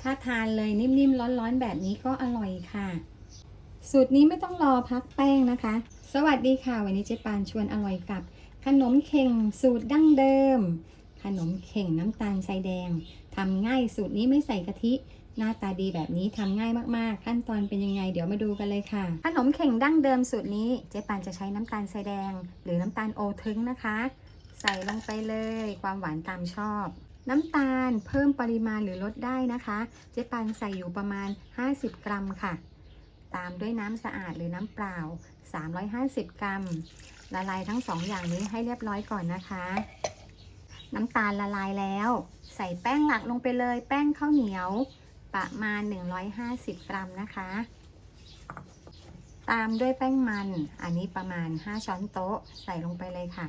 ถ้าทานเลยนิ่มๆ ร้อนๆ แบบนี้ก็อร่อยค่ะ สูตรนี้ไม่ต้องรอพักแป้งนะคะ สวัสดีค่ะ วันนี้เจ๊ปานชวนอร่อยกับ ขนมเข่งสูตรดั้งเดิม ขนมเข่งน้ำตาลทรายแดงทำง่ายสูตรนี้ไม่ใส่กะทิหน้าตาดีแบบนี้ทำง่ายมากๆ ขั้นตอนเป็นยังไง เดี๋ยวมาดูกันเลยค่ะ ขนมเข่งดั้งเดิมสูตรนี้ เจ๊ปานจะใช้น้ำตาลทรายแดง หรือน้ำตาลโอทึงนะคะ ใส่ลงไปเลย ความหวานตามชอบ น้ำตาลเพิ่มปริมาณหรือลดได้นะคะ เจ๊ปานใส่อยู่ประมาณ 50 กรัมค่ะ ตามด้วยน้ำสะอาดหรือน้ำเปล่า 350 กรัม ละลายทั้งสองอย่างนี้ให้เรียบร้อยก่อนนะคะ น้ำตาลละลายแล้ว ใส่แป้งหลักลงไปเลย แป้งข้าวเหนียวประมาณ 150 กรัมนะคะ ตามด้วยแป้งมัน อันนี้ประมาณ 5 ช้อนโต๊ะ ใส่ลงไปเลยค่ะ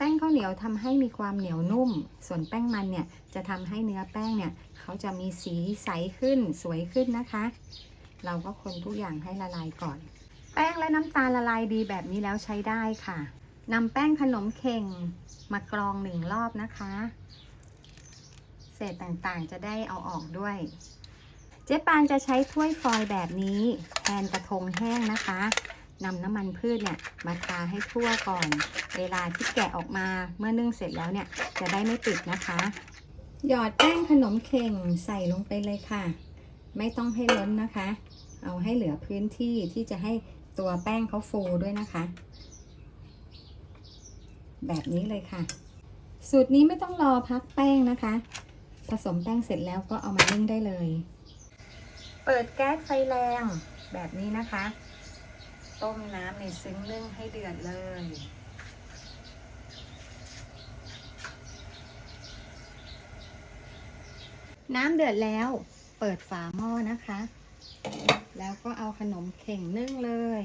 แป้งข้าวเหนียวทำให้มีความเหนียวนุ่ม ส่วนแป้งมันเนี่ยจะทำให้เนื้อแป้งเนี่ยเขาจะมีสีใสขึ้นสวยขึ้นนะคะ เราก็คนทุกอย่างให้ละลายก่อน แป้งและน้ำตาลละลายดีแบบนี้แล้วใช้ได้ค่ะนำแป้งขนมเข่งมากรองหนึ่งรอบนะคะ เศษต่างๆจะได้เอาออกด้วย เจ๊ปานจะใช้ถ้วยฟอยล์แบบนี้แทนกระทงแห้งนะคะ นำน้ำมันพืชเนี่ยมาทาให้ทั่วก่อน เวลาที่แกะออกมาเมื่อนึ่งเสร็จแล้วเนี่ยจะได้ไม่ติดนะคะ หยอดแป้งขนมเข่งใส่ลงไปเลยค่ะ ไม่ต้องให้ล้นนะคะ เอาให้เหลือพื้นที่ที่จะให้ตัวแป้งเขาฟูด้วยนะคะ แบบนี้เลยค่ะ สูตรนี้ไม่ต้องรอพักแป้งนะคะ ผสมแป้งเสร็จแล้วก็เอามานึ่งได้เลย เปิดแก๊สไฟแรงแบบนี้นะคะ ต้มน้ำในซึ้งนึ่งให้เดือดเลย น้ำเดือดแล้ว เปิดฝาหม้อนะคะ แล้วก็เอาขนมเข่งนึ่งเลย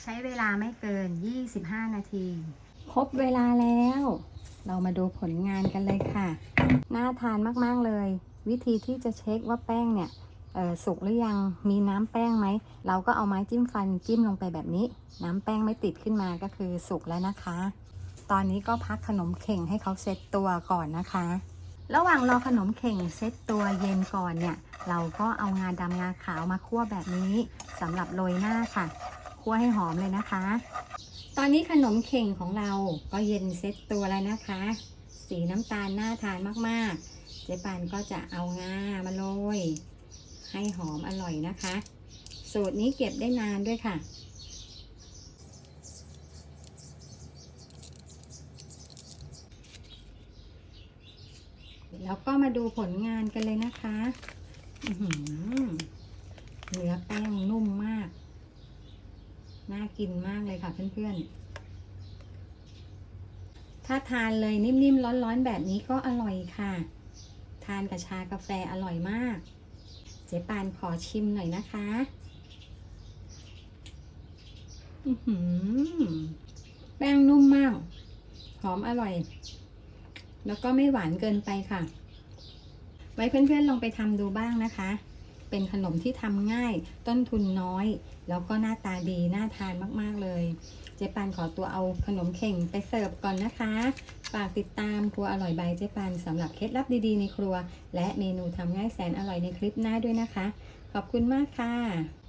ใช้เวลาไม่เกิน 25 นาที ครบเวลาแล้ว เรามาดูผลงานกันเลยค่ะ น่าทานมาก ๆ เลย วิธีที่จะเช็คว่าแป้งเนี่ย สุกหรือยัง มีน้ำแป้งไหม เราก็เอาไม้จิ้มฟันจิ้มลงไปแบบนี้ น้ำแป้งไม่ติดขึ้นมาก็คือสุกแล้วนะคะ ตอนนี้ก็พักขนมเข่งให้เขาเซ็ตตัวก่อนนะคะ ระหว่างรอขนมเข่งเซ็ตตัวเย็นก่อนเนี่ย เราก็เอางาดำงาขาวมาคั่วแบบนี้สำหรับโรยหน้าค่ะ คั่วให้หอมเลยนะคะ ตอนนี้ขนมเข่งของเราก็เย็นเซ็ตตัวแล้วนะคะ สีน้ำตาลน่าทานมากๆ เจ๊ปานก็จะเอางามาโรย ให้หอมอร่อยนะคะ สูตรนี้เก็บได้นานด้วยค่ะ แล้วก็มาดูผลงานกันเลยนะคะเนื้อแป้งนุ่มมาก น่ากินมากเลยค่ะเพื่อนๆถ้าทานเลยนิ่มๆ ร้อนๆ แบบนี้ก็อร่อยค่ะ ทานกับชากาแฟอร่อยมาก เจ๊ปานขอชิมหน่อยนะคะอือหือแป้งนุ่มมาก หอมอร่อย แล้วก็ไม่หวานเกินไปค่ะ ไว้เพื่อนๆลองไปทำดูบ้างนะคะ เป็นขนมที่ทำง่าย ต้นทุนน้อย แล้วก็หน้าตาดีน่าทานมากๆเลย เจ๊ปานขอตัวเอาขนมเข่งไปเสิร์ฟก่อนนะคะ ฝากติดตามครัวอร่อยบายเจ๊ปานสำหรับเคล็ดลับดีๆในครัว และเมนูทำง่ายแสนอร่อยในคลิปหน้าด้วยนะคะ ขอบคุณมากค่ะ